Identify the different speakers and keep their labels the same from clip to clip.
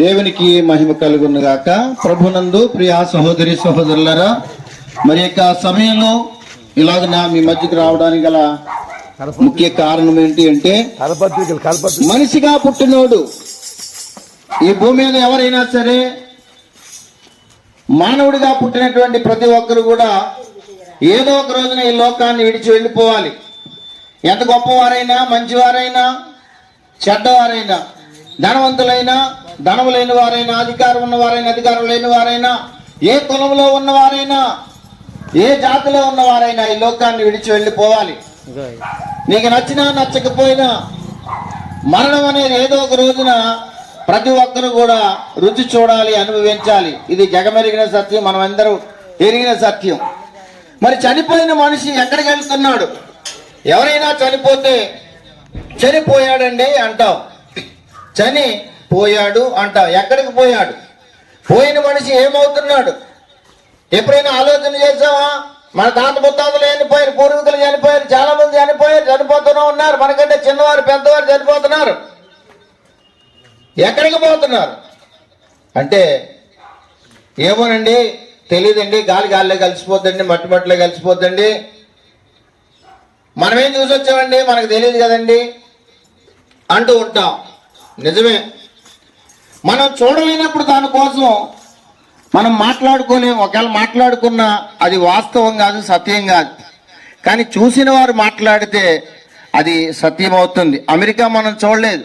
Speaker 1: దేవునికి మహిమ కలుగునుగాక. ప్రభునందు ప్రియా సహోదరి సహోదరులరా మరి యొక్క సమయంలో ఇలాగ నా మీ మధ్యకి రావడానికి గల ముఖ్య కారణం ఏంటి అంటే మనిషిగా పుట్టినోడు ఈ భూమి మీద ఎవరైనా సరే మానవుడిగా పుట్టినటువంటి ప్రతి ఒక్కరు కూడా ఏదో ఒక రోజున ఈ లోకాన్ని విడిచి వెళ్ళిపోవాలి. ఎంత గొప్పవారైనా మంచివారైనా చెడ్డవారైనా ధనవంతులైనా ధనము లేని వారైనా అధికారం ఉన్నవారైనా అధికారం లేని వారైనా ఏ కులంలో ఉన్నవారైనా ఏ జాతిలో ఉన్నవారైనా ఈ లోకాన్ని విడిచి వెళ్ళిపోవాలి. నీకు నచ్చినా నచ్చకపోయినా మరణం అనేది ఏదో ఒక రోజున ప్రతి ఒక్కరు కూడా రుచి చూడాలి అనుభవించాలి. ఇది జగమెరిగిన సత్యం మనం అందరూ ఎరిగిన సత్యం. మరి చనిపోయిన మనిషి ఎక్కడికి వెళ్తున్నాడు? ఎవరైనా చనిపోతే చనిపోయాడండి అంటాం చని పోయాడు అంటాం. ఎక్కడికి పోయాడు? పోయిన మనిషి ఏమవుతున్నాడు? ఎప్పుడైనా ఆలోచన చేసావా మన తాత ముత్తాతలు చనిపోయారు పూర్వీకులు చనిపోయారు చాలా మంది చనిపోయారు చనిపోతూనే ఉన్నారు. మనకంటే చిన్నవారు పెద్దవారు చనిపోతున్నారు. ఎక్కడికి పోతున్నారు? అంటే ఏమోనండి తెలియదండి గాలి గాలిలో కలిసిపోద్దండి మట్టి మట్టిలో కలిసిపోద్దండి. మనమేం చూసి వచ్చామండి మనకు తెలియదు కదండి. అంటూ ఉంటాం. నిజమే. మనం చూడలేనప్పుడు దానికోసం మనం మాట్లాడుకొని ఒకవేళ మాట్లాడుకున్నా అది వాస్తవం కాదు సత్యం కాదు. కానీ చూసిన వారు మాట్లాడితే అది సత్యం అవుతుంది. అమెరికా మనం చూడలేదు.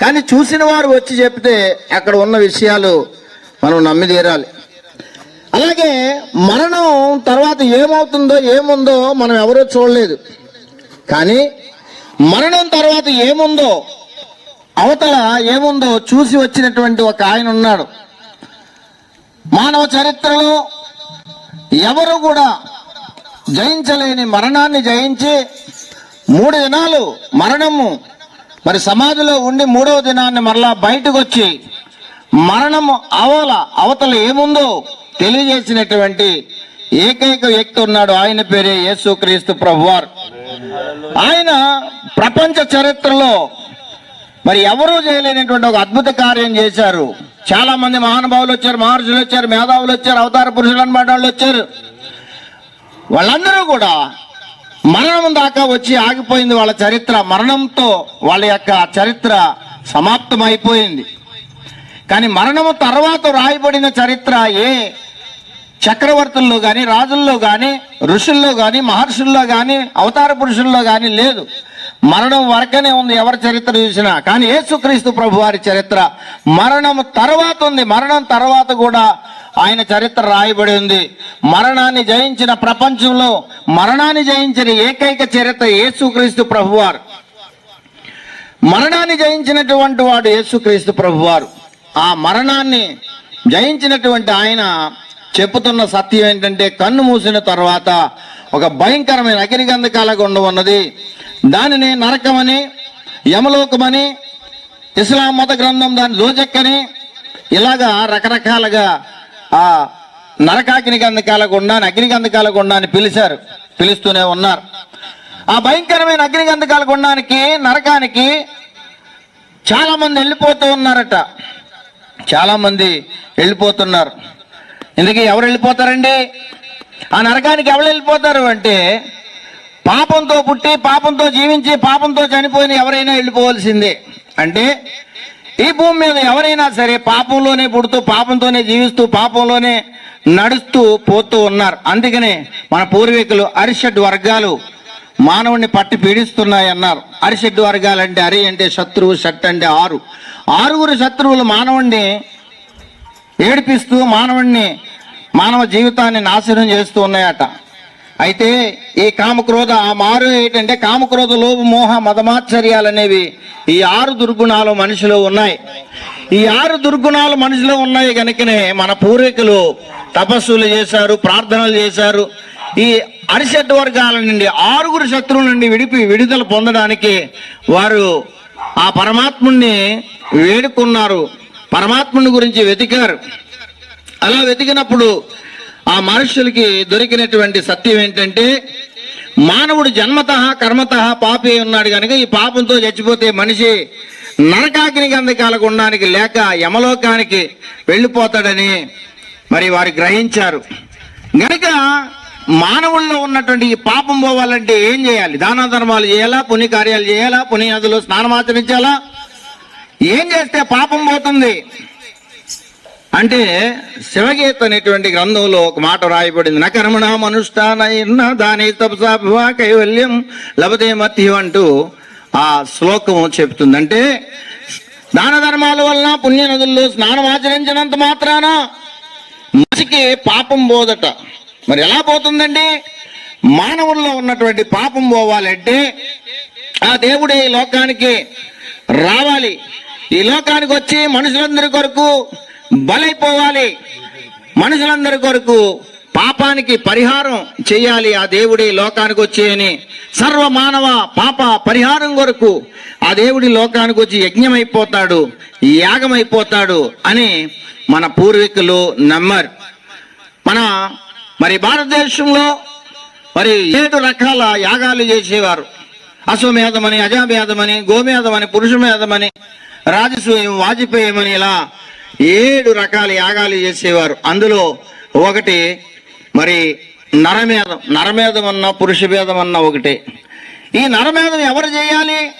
Speaker 1: కానీ చూసిన వారు వచ్చి చెప్తే అక్కడ ఉన్న విషయాలు మనం నమ్మి తీరాలి. అలాగే మరణం తర్వాత ఏమవుతుందో ఏముందో మనం ఎవరూ చూడలేదు. కానీ మరణం తర్వాత ఏముందో అవతల ఏముందో చూసి వచ్చినటువంటి ఒక ఆయన ఉన్నాడు. మానవ చరిత్రలో ఎవరు కూడా జయించలేని మరణాన్ని జయించి మూడు దినాలు మరణము మరి సమాధిలో ఉండి మూడవ దినాన్ని మరలా బయటకు వచ్చి మరణము అవల అవతల ఏముందో తెలియజేసినటువంటి ఏకైక వ్యక్తి ఉన్నాడు. ఆయన పేరే యేసుక్రీస్తు ప్రభువారు. ఆయన ప్రపంచ చరిత్రలో మరి ఎవరూ చేయలేనటువంటి ఒక అద్భుత కార్యం చేశారు. చాలా మంది మహానుభావులు వచ్చారు మహర్షులు వచ్చారు మేధావులు వచ్చారు అవతార పురుషులు అనమాట వాళ్ళు వచ్చారు. వాళ్ళందరూ కూడా మరణం దాకా వచ్చి ఆగిపోయింది వాళ్ళ చరిత్ర. మరణంతో వాళ్ళ యొక్క చరిత్ర సమాప్తం అయిపోయింది కానీ మరణము తర్వాత రాయబడిన చరిత్ర ఏ? చక్రవర్తుల్లో కానీ రాజుల్లో కానీ ఋషుల్లో కానీ మహర్షుల్లో కానీ అవతార పురుషుల్లో కానీ లేదు. మరణం వరకనే ఉంది ఎవరి చరిత్ర చూసినా. కానీ యేసుక్రీస్తు ప్రభు వారి చరిత్ర మరణం తర్వాత ఉంది. మరణం తర్వాత కూడా ఆయన చరిత్ర రాయబడి ఉంది. మరణాన్ని జయించిన ప్రపంచంలో మరణాన్ని జయించిన ఏకైక చరిత్ర యేసుక్రీస్తు ప్రభువారు మరణాన్ని జయించినటువంటి వాడు యేసుక్రీస్తు ప్రభువారు ఆ మరణాన్ని జయించినటువంటి ఆయన చెప్పుతున్న సత్యం ఏంటంటే కన్ను మూసిన తర్వాత ఒక భయంకరమైన అగ్నిగంధకాల గుండం ఉన్నది. దానిని నరకమని యమలోకమని ఇస్లాం మత గ్రంథం దాని రోజెక్కని ఇలాగా రకరకాలుగా ఆ నరకాగ్ని గంధకాల గుండాన్ని గుండా అని పిలిచారు పిలుస్తూనే ఉన్నారు. ఆ భయంకరమైన అగ్నిగంధకాల గుండానికి నరకానికి చాలా మంది వెళ్ళిపోతూ ఉన్నారట. చాలా మంది వెళ్ళిపోతున్నారు. ఇందుకే ఎవరు వెళ్ళిపోతారండి? ఆ నరకానికి ఎవరు వెళ్ళిపోతారు అంటే పాపంతో పుట్టి పాపంతో జీవించి పాపంతో చనిపోయిన ఎవరైనా వెళ్ళిపోవాల్సిందే. అంటే ఈ భూమి మీద ఎవరైనా సరే పాపంలోనే పుడుతూ పాపంతోనే జీవిస్తూ పాపంలోనే నడుస్తూ పోతూ ఉన్నారు. అందుకనే మన పూర్వీకులు అరిషడ్ వర్గాలు మానవుణ్ణి పట్టి పీడిస్తున్నాయి అన్నారు. అరిషడ్ వర్గాలు అంటే అరి అంటే శత్రువు షట్ అంటే ఆరు. ఆరుగురు శత్రువులు మానవుణ్ణి ఏడిపిస్తూ మానవుణ్ణి మానవ జీవితాన్ని నాశనం చేస్తూ ఉన్నాయట. అయితే ఈ కామక్రోధ ఆ మారు ఏంటంటే కామక్రోధ లోభ మోహ మదమాశ్చర్యాలు అనేవి ఈ ఆరు దుర్గుణాలు మనిషిలో ఉన్నాయి. ఈ ఆరు దుర్గుణాలు మనిషిలో ఉన్నాయి కనుకనే మన పూర్వీకులు తపస్సులు చేశారు ప్రార్థనలు చేశారు. ఈ అరిషడ్ వర్గాల నుండి ఆరుగురు శత్రువుల నుండి విడిపి విడుదల పొందడానికి వారు ఆ పరమాత్ముణ్ణి వేడుకున్నారు. పరమాత్ముని గురించి వెతికారు. అలా వెతికినప్పుడు ఆ మనుషులకి దొరికినటువంటి సత్యం ఏంటంటే మానవుడు జన్మత కర్మత పాపి ఉన్నాడు కనుక ఈ పాపంతో చచ్చిపోతే మనిషి నరకాగ్ని గంధకాలకు ఉండడానికి లేక యమలోకానికి వెళ్ళిపోతాడని మరి వారు గ్రహించారు. గనుక మానవుల్లో ఉన్నటువంటి ఈ పాపం పోవాలంటే ఏం చేయాలి? దాన ధర్మాలు చేయాలా? పుణ్యకార్యాలు చేయాలా? పుణ్యాదులు స్నానమాచరించాలా ఏం చేస్తే పాపం పోతుంది? అంటే శివగీత అనేటువంటి గ్రంథంలో ఒక మాట రాయబడింది నకర్మణ కర్మణ దాని తపసా కైవల్యం లభతే మత్యం అంటూ ఆ శ్లోకము చెప్తుంది. అంటే దాన ధర్మాల వలన పుణ్య నదుల్లో స్నానం ఆచరించినంత మాత్రాన మనిషికి పాపం పోదట. మరి ఎలా పోతుందండి? మానవుల్లో ఉన్నటువంటి పాపం పోవాలంటే ఆ దేవుడే ఈ లోకానికి రావాలి. ఈ లోకానికి వచ్చి మనుషులందరి కొరకు బలైపోవాలి. మనుషులందరి కొరకు పాపానికి పరిహారం చేయాలి ఆ దేవుడి లోకానికి వచ్చి అని సర్వ మానవ పాప పరిహారం కొరకు ఆ దేవుడి లోకానికి వచ్చి యజ్ఞమైపోతాడు యాగమైపోతాడు అని మన పూర్వీకులు నమ్మరు. మన మరి భారతదేశంలో మరి ఏడు రకాల యాగాలు చేసేవారు. అశ్వమేధమని అజామేధమని గోమేధమని పురుషమేధమని రాజసూయం వాజపేయమని ఇలా ఏడు రకాల యాగాలు చేసేవారు. అందులో ఒకటి మరి నరమేధం. నరమేధం అన్న పురుషభేదం అన్న ఒకటే. ఈ నరమేధం ఎవరు చేయాలి?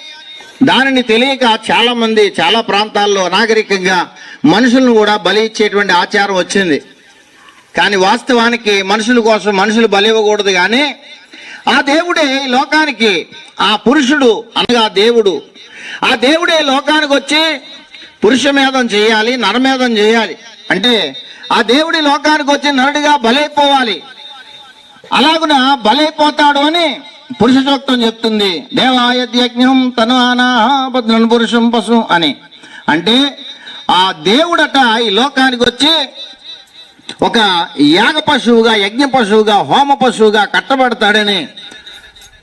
Speaker 1: దానిని తెలియక చాలా మంది చాలా ప్రాంతాల్లో నాగరికంగా మనుషులను కూడా బలి ఇచ్చేటువంటి ఆచారం వచ్చింది. కానీ వాస్తవానికి మనుషుల కోసం మనుషులు బలి ఇవ్వకూడదు కానీ ఆ దేవుడే లోకానికి ఆ పురుషుడు అనగా దేవుడు. ఆ దేవుడే లోకానికి వచ్చి పురుషమేధం చేయాలి నరమేధం చేయాలి. అంటే ఆ దేవుడి లోకానికి వచ్చి నరుడిగా బలైపోవాలి. అలాగున బలైపోతాడు అని పురుష సూక్తం చెప్తుంది. దేవాయజ్ఞం తను భద్రన్ పురుషం పశు అని. అంటే ఆ దేవుడట ఈ లోకానికి వచ్చి ఒక యాగ పశువుగా యజ్ఞ పశువుగా హోమ పశువుగా కట్టబడతాడని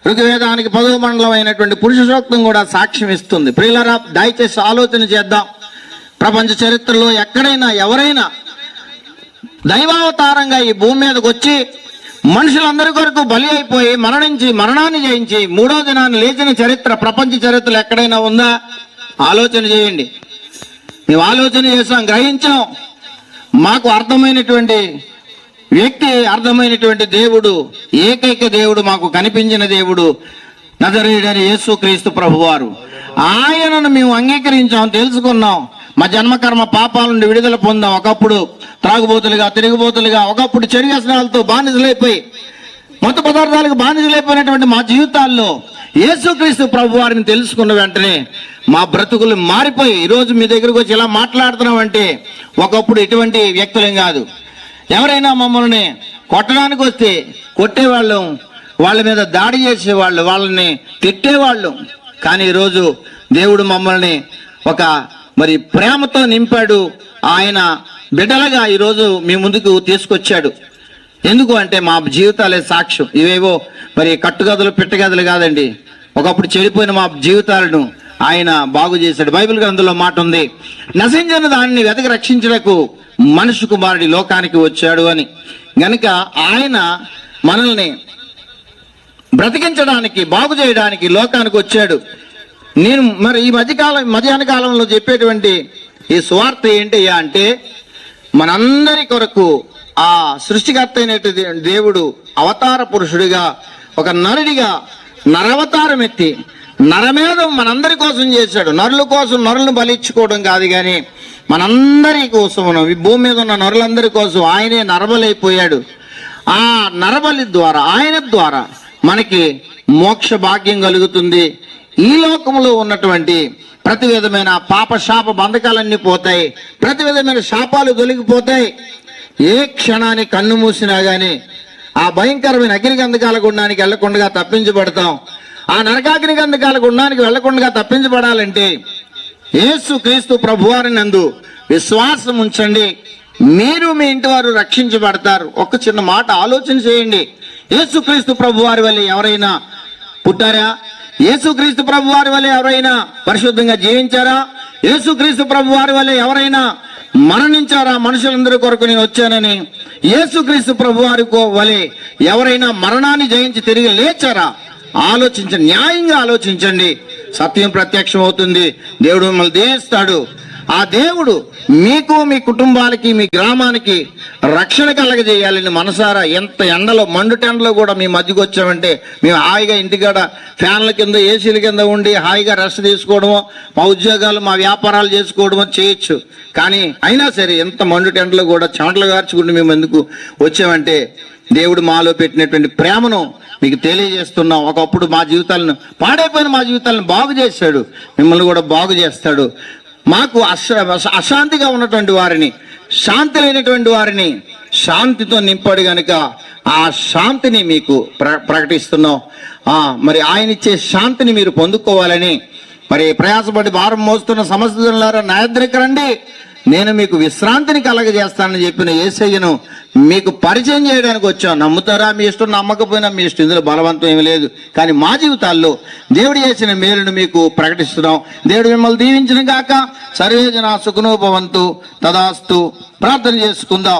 Speaker 1: ఋగ్వేదానికి పదవ మండలం అయినటువంటి పురుష సూక్తం కూడా సాక్ష్యం ఇస్తుంది. ప్రియులరా దయచేసి ఆలోచన చేద్దాం. ప్రపంచ చరిత్రలో ఎక్కడైనా ఎవరైనా దైవావతారంగా ఈ భూమి మీదకి వచ్చి మనుషులందరి కొరకు బలి అయిపోయి మరణించి మరణాన్ని జయించి మూడో దినాన్ని లేచిన చరిత్ర ప్రపంచ చరిత్రలో ఎక్కడైనా ఉందా? ఆలోచన చేయండి. మేము ఆలోచన చేసాం గ్రహించాం. మాకు అర్థమైనటువంటి వ్యక్తి అర్థమైనటువంటి దేవుడు ఏకైక దేవుడు మాకు కనిపించిన దేవుడు నజరేయుడని యేసు క్రీస్తు ప్రభువారు. ఆయనను మేము అంగీకరించాం తెలుసుకున్నాం. మా జన్మకర్మ పాపాల నుండి విడుదల పొందాం. ఒకప్పుడు త్రాగుబోతులుగా తిరుగుబోతులుగా ఒకప్పుడు చెడు వ్యసనాలతో బానిసలైపోయి మొత్త పదార్థాలకు బానిసలైపోయినటువంటి మా జీవితాల్లో యేసుక్రీస్తు ప్రభు వారిని తెలుసుకున్న వెంటనే మా బ్రతుకులు మారిపోయి ఈరోజు మీ దగ్గరకు వచ్చి ఇలా మాట్లాడుతున్నాం అంటే ఒకప్పుడు ఎటువంటి వ్యక్తులేం కాదు. ఎవరైనా మమ్మల్ని కొట్టడానికి వస్తే కొట్టేవాళ్ళం వాళ్ళ మీద దాడి చేసేవాళ్ళు వాళ్ళని తిట్టేవాళ్ళు. కానీ ఈరోజు దేవుడు మమ్మల్ని ఒక మరి ప్రేమతో నింపాడు ఆయన బిడ్డలుగా ఈరోజు మీ ముందుకు తీసుకొచ్చాడు. ఎందుకు అంటే మా జీవితాలే సాక్ష్యం. ఇవేవో మరి కట్టుగదులు పెట్టగదులు కాదండి. ఒకప్పుడు చెడిపోయిన మా జీవితాలను ఆయన బాగు చేశాడు. బైబిల్ గ్రంథంలో మాట ఉంది నశించిన దానిని వెతకి రక్షించడకు మనుషు కుమారుడి లోకానికి వచ్చాడు అని. గనుక ఆయన మనల్ని బ్రతికించడానికి బాగు చేయడానికి లోకానికి వచ్చాడు. నేను మరి ఈ మధ్యకాలం మధ్యాహ్న కాలంలో చెప్పేటువంటి ఈ సువార్త ఏంటయ్యా అంటే మనందరి కొరకు ఆ సృష్టికర్త అయినటువంటి దేవుడు అవతార పురుషుడిగా ఒక నరుడిగా నరవతారం ఎత్తి నరమేధం మనందరి కోసం చేశాడు. నరుల కోసం నరులను బలిచ్చుకోవడం కాదు కానీ మనందరి కోసం ఈ భూమి మీద ఉన్న నరులందరి కోసం ఆయనే నరబలైపోయాడు. ఆ నరబలి ద్వారా ఆయన ద్వారా మనకి మోక్ష భాగ్యం కలుగుతుంది. ఈ లోకంలో ఉన్నటువంటి ప్రతి విధమైన పాప శాప బంధకాలన్నీ పోతాయి. ప్రతి విధమైన శాపాలు తొలగిపోతాయి. ఏ క్షణాన్ని కన్ను మూసినా గానీ ఆ భయంకరమైన అగ్ని గంధకాల గుండానికి వెళ్ళకుండా తప్పించబడతాం. ఆ నరకాగ్ని గంధకాల గుండానికి వెళ్ళకుండా తప్పించబడాలంటే యేసు క్రీస్తు ప్రభువారి నందు విశ్వాసం ఉంచండి. మీరు మీ ఇంటి వారు రక్షించబడతారు. ఒక చిన్న మాట ఆలోచన చేయండి. యేసుక్రీస్తు ప్రభువారి వల్ల ఎవరైనా పుట్టారా? యేసుక్రీస్తు ప్రభు వారి వల్ల ఎవరైనా పరిశుద్ధంగా జీవించారా? యేసుక్రీస్తు ప్రభు వారి వల్ల ఎవరైనా మరణించారా? మనుషులందరి కొరకు నేను వచ్చానని యేసుక్రీస్తు ప్రభు వారి కో- వలె ఎవరైనా మరణాన్ని జయించి తిరిగి లేచారా? ఆలోచించండి. న్యాయంగా ఆలోచించండి. సత్యం ప్రత్యక్షం అవుతుంది దేవుడు మిమ్మల్ని దేవిస్తాడు. ఆ దేవుడు మీకు మీ కుటుంబాలకి మీ గ్రామానికి రక్షణ కలగజేయాలని మనసారా ఎంత ఎండలో మండుటెండలో కూడా మీ మధ్యకు వచ్చామంటే మేము హాయిగా ఇంటికాడ ఫ్యాన్ల కింద ఏసీల కింద ఉండి హాయిగా రెస్ట్ తీసుకోవడమో మా ఉద్యోగాలు మా వ్యాపారాలు చేసుకోవడమో చేయొచ్చు. కానీ అయినా సరే ఎంత మండుటెండలో కూడా చెమటలు గార్చుకుంటూ మేము ఎందుకు వచ్చామంటే దేవుడు మాలో పెట్టినటువంటి ప్రేమను మీకు తెలియజేస్తున్నాం. ఒకప్పుడు మా జీవితాలను పాడైపోయిన మా జీవితాలను బాగు చేశాడు. మిమ్మల్ని కూడా బాగు చేస్తాడు. మాకు అశాంతిగా ఉన్నటువంటి వారిని శాంతి లేనటువంటి వారిని శాంతితో నింపాడు గనుక ఆ శాంతిని మీకు ప్ర ప్రకటిస్తున్నాం. మరి ఆయన ఇచ్చే శాంతిని మీరు పొందుకోవాలని మరి ప్రయాసపడి భారం మోస్తున్న సమస్యలారా నా రండి నేను మీకు విశ్రాంతిని కలగజేస్తానని చెప్పిన ఏసయ్యను మీకు పరిచయం చేయడానికి వచ్చాం నమ్ముతారా? మీ ఇష్టం నమ్మకపోయినా మీ ఇష్టం. ఇందులో బలవంతం ఏమీ లేదు. కానీ మా జీవితాల్లో దేవుడు చేసిన మేలును మీకు ప్రకటిస్తున్నాం. దేవుడు మిమ్మల్ని దీవించిన గాక సర్వేజన సుఖనోభవంతు తదాస్తు. ప్రార్థన చేసుకుందాం.